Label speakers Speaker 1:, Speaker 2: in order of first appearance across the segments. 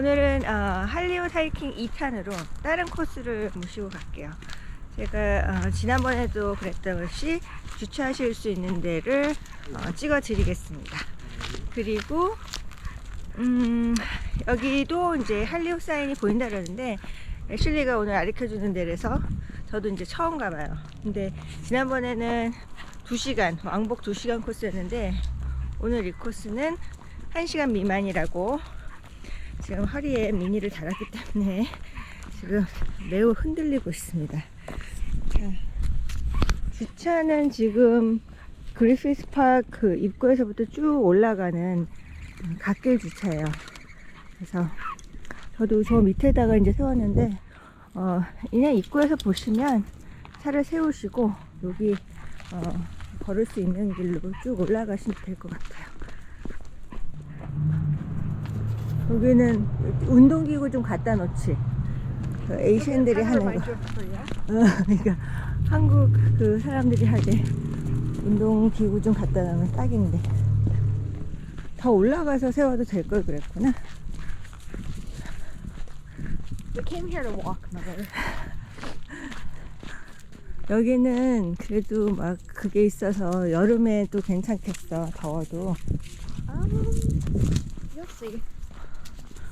Speaker 1: 오늘은 어, 할리우드 하이킹 2탄으로 다른 코스를 모시고 갈게요. 제가 어, 지난번에도 그랬듯이 주차하실 수 있는 데를 어, 찍어 드리겠습니다. 그리고 음, 여기도 이제 할리우드 사인이 보인다 그러는데 애슐리가 오늘 가르쳐 주는 데라서 저도 이제 처음 가봐요. 근데 지난번에는 2시간, 왕복 2시간 코스였는데 오늘 이 코스는 1시간 미만이라고 지금 허리에 미니를 달았기 때문에 지금 매우 흔들리고 있습니다. 자, 주차는 지금 그리피스 파크 입구에서부터 쭉 올라가는 갓길 주차예요. 그래서 저도 저 밑에다가 이제 세웠는데 어, 그냥 입구에서 보시면 차를 세우시고 여기 어, 걸을 수 있는 길로 쭉 올라가시면 될 것 같아요. 여기는 운동기구 좀 갖다 놓지. 그 에이시안들이 하는 거. 어, 그러니까 한국 그 사람들이 하게 운동기구 좀 갖다 놓으면 딱인데. 더 올라가서 세워도 될 걸 그랬구나.
Speaker 2: We came here to walk, mother.
Speaker 1: 여기는 그래도 막 그게 있어서 여름에 또 괜찮겠어. 더워도.
Speaker 2: Um, you'll see.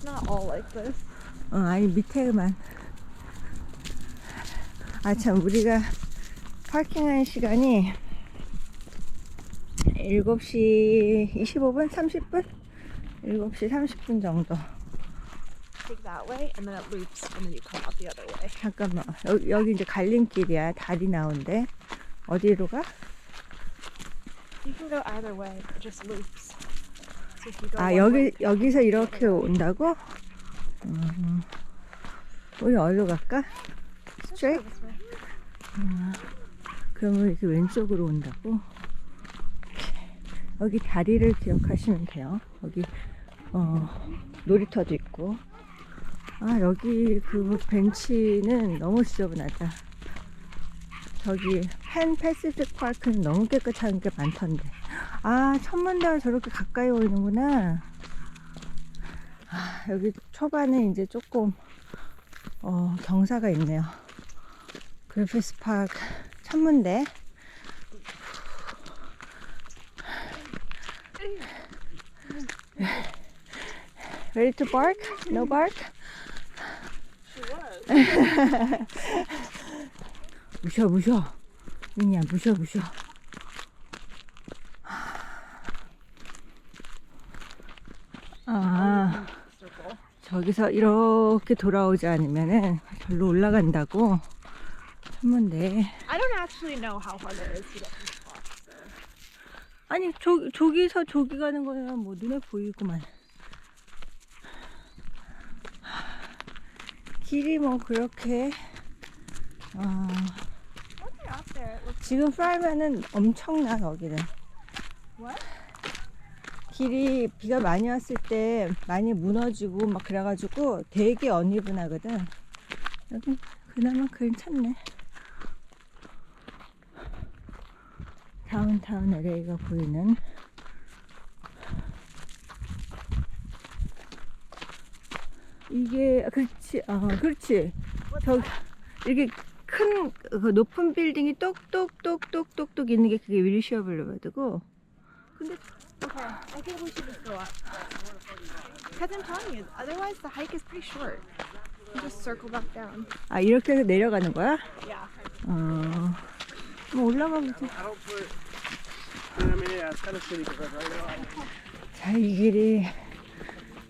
Speaker 2: Not all like this.
Speaker 1: 어, 아니 밑에만. 아 참 우리가 파킹한 시간이 7시 25분? 30분? 7시 30분 정도.
Speaker 2: Take that way, and then it loops, and then you come out the other way.
Speaker 1: 잠깐만. 여기, 여기 이제 갈림길이야. 다리 나온대. 어디로 가?
Speaker 2: You can go either way. It just loops. So if you go
Speaker 1: 아 여기 여기서 이렇게 온다고? 음, 우리 어디로 갈까?
Speaker 2: this way.
Speaker 1: 그러면 이렇게 왼쪽으로 온다고? 여기 다리를 기억하시면 돼요. 여기 어, 놀이터도 있고. 아 여기 그 벤치는 너무 지저분하다. 저기 펜 패시픽 파크는 너무 깨끗한 게 많던데. 아 천문대가 저렇게 가까이 보이는구나. 아 여기 초반에 이제 조금 어, 경사가 있네요. 그리피스 파크 천문대. Ready to bark? No bark? 무셔 무셔 미니야 무셔 무셔 아
Speaker 2: Circle.
Speaker 1: 저기서 이렇게 돌아오지 않으면은 절로 올라간다고.
Speaker 2: So.
Speaker 1: 아니 저, 저기서 저기 가는 거야 뭐 눈에 보이구만 길이 뭐 그렇게 어, 지금 프라이면은 엄청나 여기는
Speaker 2: what?
Speaker 1: 길이 비가 많이 왔을 때 많이 무너지고 막 그래가지고 되게 어니분하거든. 여기 그나마 괜찮네. 다운타운 LA가 보이는. 이게 아, 그렇지. 아 그렇지. 저 이렇게 큰그 높은 빌딩이 똑똑똑똑똑똑 있는 게 그게 윌시어 블루버드고 근데
Speaker 2: Okay, I think we should just go up. Because I'm telling you, otherwise the hike is pretty short. You just circle back down.
Speaker 1: 아 이렇게 내려가는 거야?
Speaker 2: Yeah.
Speaker 1: 어. 뭐 올라가 보자.
Speaker 3: I don't put. You know what I mean? Yeah, it's kind of shitty because right now. I don't-
Speaker 1: 자, 이 길이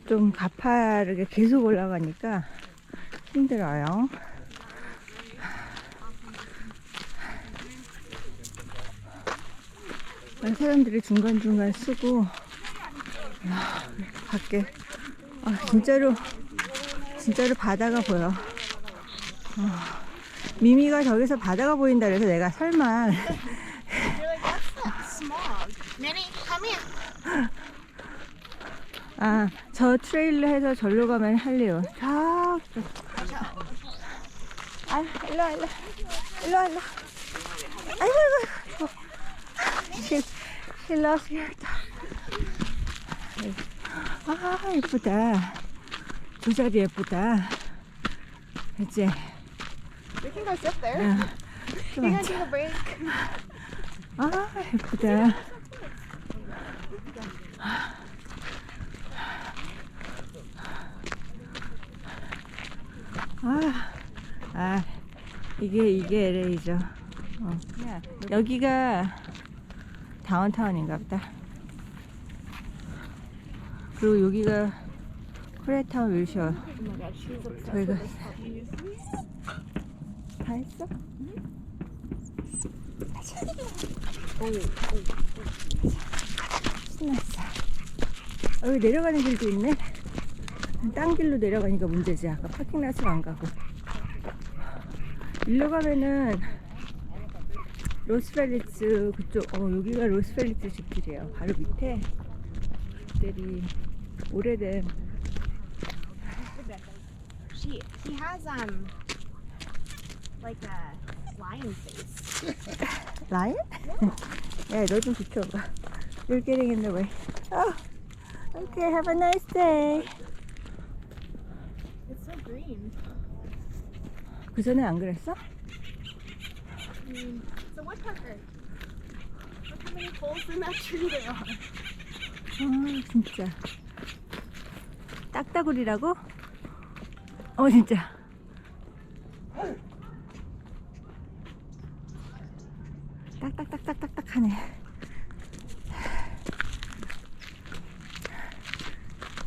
Speaker 1: 좀 가파르게 계속 올라가니까 힘들어요. 사람들이 중간중간 쓰고, 야, 밖에, 아, 진짜로, 진짜로 바다가 보여. 아, 미미가 저기서 바다가 보인다 그래서 내가 설마. 아, 저 트레일로 해서 절로 가면 할래요. 저, 아, 일로 와, 일로 와. 일로 와, 일로 와. 아이고, 아이고, dog. 아, 예쁘다. 두 자리 예쁘다. 이제
Speaker 2: We can go sit there.
Speaker 1: 어, 좀
Speaker 2: You gonna
Speaker 1: 앉아.
Speaker 2: take a break?
Speaker 1: 아 예쁘다. 아, 아 이게 이게 LA죠. 어. 여기가 다운타운인가 보다. 그리고 여기가 코레타운 윌셔. 저희가. 다 했어? 신났어. 여기 내려가는 길도 있네. 딴 길로 내려가니까 문제지. 아까 파킹 라스로 안 가고. 일로 가면은 로스펠리츠 그쪽, 어, 여기가 로스펠리츠 집길이에요. 바로 밑에 집들이 오래된
Speaker 2: She he has um like a lion face.
Speaker 1: 라인? 야, 너 좀 비켜봐. You're getting in the way. Oh, okay. Have a nice day.
Speaker 2: It's so green.
Speaker 1: 그 전에 안 그랬어?
Speaker 2: It's a woodpecker. Look how many holes in that tree there are.
Speaker 1: 아, 진짜. 딱따구리라고? 어, 진짜. 딱딱딱딱딱딱 하네.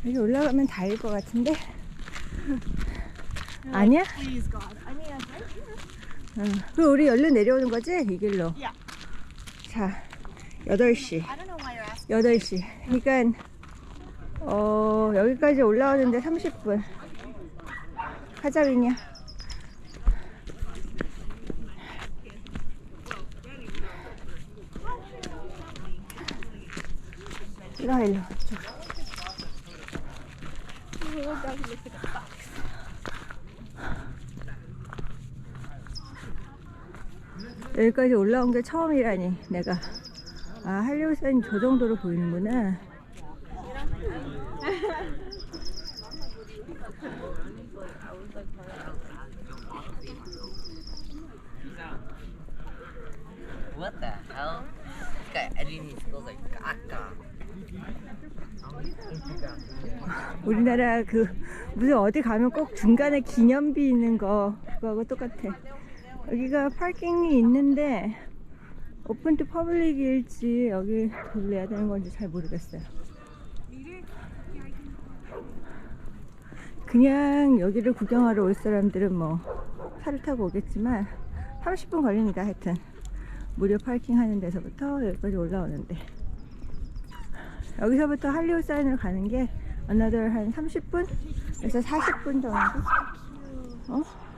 Speaker 1: 여기 올라가면 다일 것 같은데? 아니야?
Speaker 2: Please God. I mean, it's right here.
Speaker 1: 응. 그럼 우리 얼른 내려오는 거지? 이 길로.
Speaker 2: Yeah.
Speaker 1: 자, 8시.
Speaker 2: I don't know why you're asking.
Speaker 1: 8시. 그러니까 어, 여기까지 올라오는데 30분. 하자민이야. 일로 와, 일로 와. 저. 여기까지 올라온 게 처음이라니 내가 아 할리우드산이 저 정도로 보이는구나
Speaker 4: What the hell? This guy editing skills like gaga.
Speaker 1: 우리나라 그 무슨 어디 가면 꼭 중간에 기념비 있는 거 그거하고 똑같아 여기가 파킹이 있는데 오픈 투 퍼블릭일지 여기 돈 내야 되는 건지 잘 모르겠어요 그냥 여기를 구경하러 올 사람들은 뭐 차를 타고 오겠지만 30분 걸립니다 하여튼 무료 파킹 하는 데서부터 여기까지 올라오는데 여기서부터 할리우드 사인으로 가는 게 another 한 30분? 그래서 40분 정도? 어?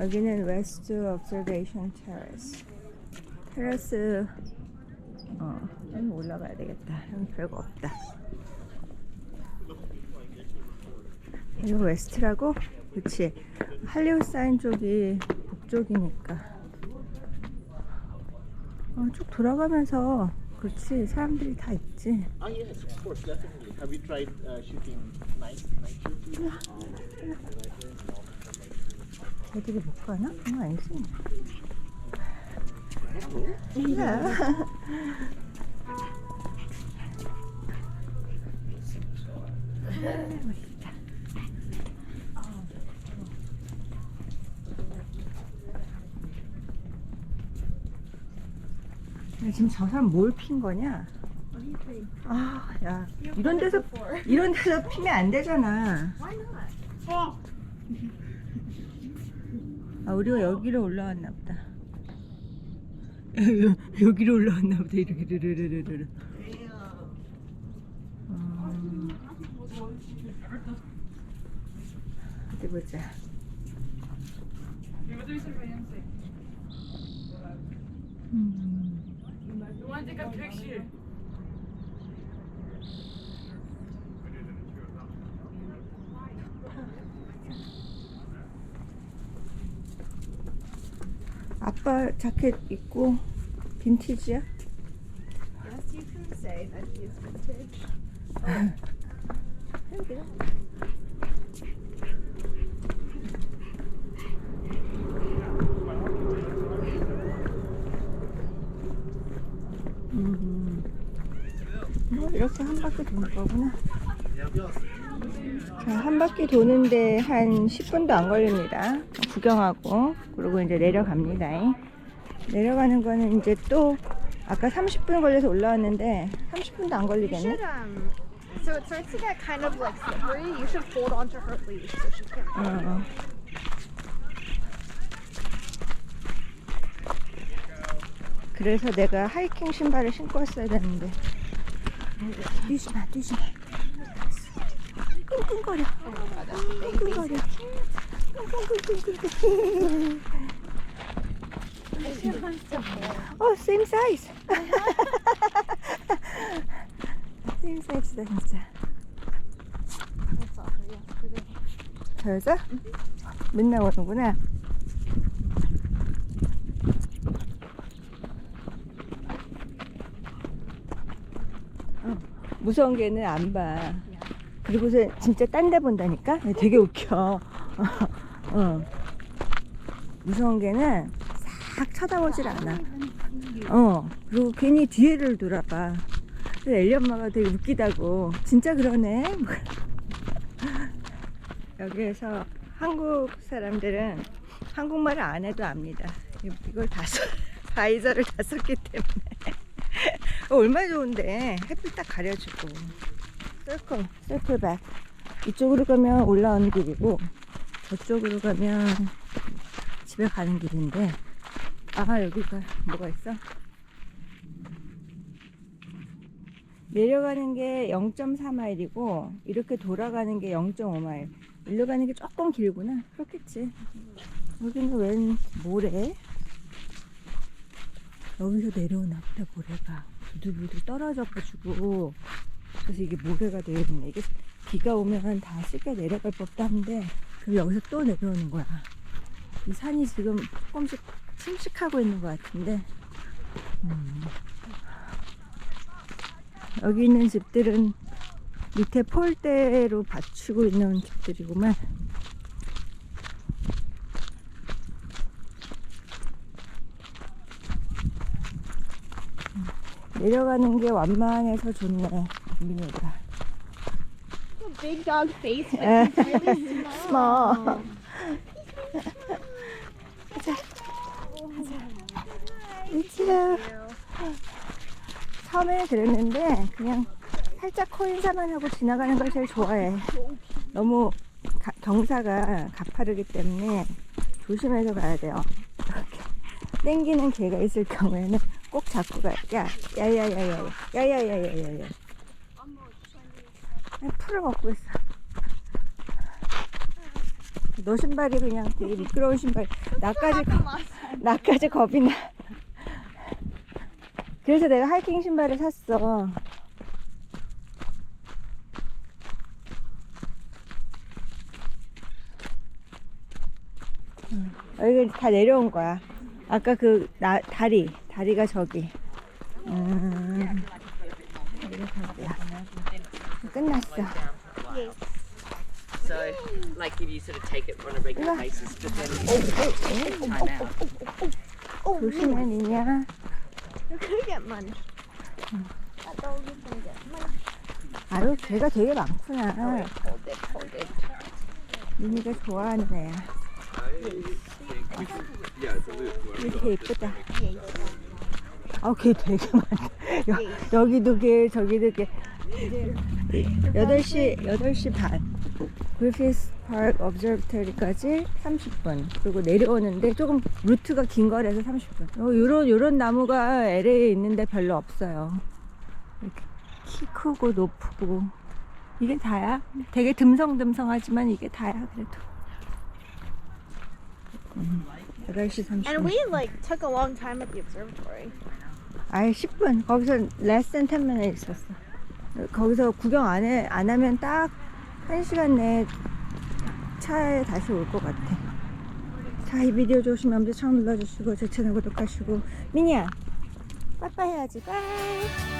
Speaker 1: 여기는 웨스트 observation terrace 테라스 어 여기 올라가야 되겠다 여기 별거 없다 이거 웨스트라고? 그치 할리우드 사인 쪽이 북쪽이니까 어, 쭉 돌아가면서 그렇지 사람들이 다 있지
Speaker 3: Oh yes, of course, definitely. Have you tried uh, shooting night night shooting?
Speaker 1: 애들이 못 가나? 그건 아니지 야. 야, 지금 저 사람 뭘 핀 거냐? 아, 야, 이런 데서 이런 데서 피면 안 되잖아.
Speaker 2: Why not?
Speaker 1: 아, 우리가 여기로 올라왔나 보다. 여기로 올라왔나 보다. 이렇게 르르르르르. 어. 어디 보자. 음. 아빠 자켓 입고 빈티지야?
Speaker 2: Yes, you can. say that he's vintage.
Speaker 1: 음. 뭐 이렇게 한 바퀴 도는 거구나. 자, 한 바퀴 도는데 한 10분도 안 걸립니다. 구경하고 그리고 이제 내려갑니다. 내려가는 거는 이제 또 아까 30분 걸려서 올라왔는데 30분도 안 걸리겠네.
Speaker 2: um. So it starts to get kind of like slippery. You should hold onto her leash so she can't.
Speaker 1: 어, 어. 그래서 내가 하이킹 신발을 신고 왔어야 되는데 뛰지 마 뛰지 마 끙끙거려 끙끙거려 끙끙끙끙끙 어 same size size다 진짜. 저 여자? 맨날 오는구나. 어, 무서운 개는 안 봐. 그리고서 진짜 딴 데 본다니까? 되게 웃겨. 어. 무서운 개는 싹 쳐다보질 않아. 어. 그리고 괜히 뒤에를 돌아봐. 엘리 엄마가 되게 웃기다고. 진짜 그러네. 여기에서 한국 사람들은 한국말을 안 해도 압니다. 이걸 다 써, 바이저를 다 썼기 때문에. 얼마나 좋은데. 햇빛 딱 가려주고. 서클백. 이쪽으로 가면 올라오는 길이고, 저쪽으로 가면 집에 가는 길인데, 아, 여기가 뭐가 있어? 내려가는 게 0.4마일이고, 이렇게 돌아가는 게 0.5마일. 일로 가는 게 조금 길구나. 그렇겠지. 여기는 웬 모래? 여기서 내려오나 보다, 모래가. 부들부들 떨어져 가지고. 그래서 이게 모래가 있네. 이게 비가 오면 다 씻겨 내려갈 법도 한데, 그럼 여기서 또 내려오는 거야. 이 산이 지금 조금씩 침식하고 있는 것 같은데, 음. 여기 있는 집들은 밑에 폴대로 받치고 있는 집들이구만. 음, 내려가는 게 완만해서 좋네, 민이가.
Speaker 2: Big dog face, but
Speaker 1: 에,
Speaker 2: he's really small.
Speaker 1: small. 처음에 그랬는데 그냥 살짝 코 인사만 하고 지나가는 걸 제일 좋아해. 너무 가- 경사가 가파르기 때문에 조심해서 가야 돼요. 이렇게 땡기는 개가 있을 경우에는 꼭 잡고 가야 야, 야야야야, 야야야야야야. 풀을 먹고 있어. 너 신발이 그냥 되게 미끄러운 신발. 나까지 겁- 나까지 겁이 나. 그래서 내가 하이킹 신발을 샀어. 응. 여기 다 내려온 거야. 아까 그 나, 다리, 다리가 저기. 음, 다리가 저기야. 끝났어.
Speaker 4: So, like if you sort of take it on a regular basis, but then time out.
Speaker 1: 조심해, 니냐.
Speaker 2: You're gonna get munched. That dog is gonna get munched.
Speaker 1: 아유, 개가 되게 많구나.
Speaker 2: Hold it, hold it.
Speaker 1: 미니가 좋아하는 애야. 이렇게 예쁘다. 아, 개 되게 많다. 여, 여기도 개, 저기도 개. 이제 8시, 8시 반. 그리피스 파크 observatory까지 30분. 그리고 내려오는데 조금 루트가 긴 거라서 30분. 어, 요런, 요런 나무가 LA에 있는데 별로 없어요. 이렇게 키 크고 높고. 이게 다야? 되게 듬성듬성하지만 이게 다야, 그래도. 음, 8시 30분.
Speaker 2: And we like took a long time at the observatory.
Speaker 1: 아예 10분. 거기서 less than 10 minutes 있었어. 거기서 구경 안, 해, 안 하면 딱 1시간 내에 차에 다시 올 것 같아. 자, 이 비디오 좋으시면 엄지 처음 눌러주시고, 제 채널 구독하시고. 미니야, 빠빠 해야지. 빠이.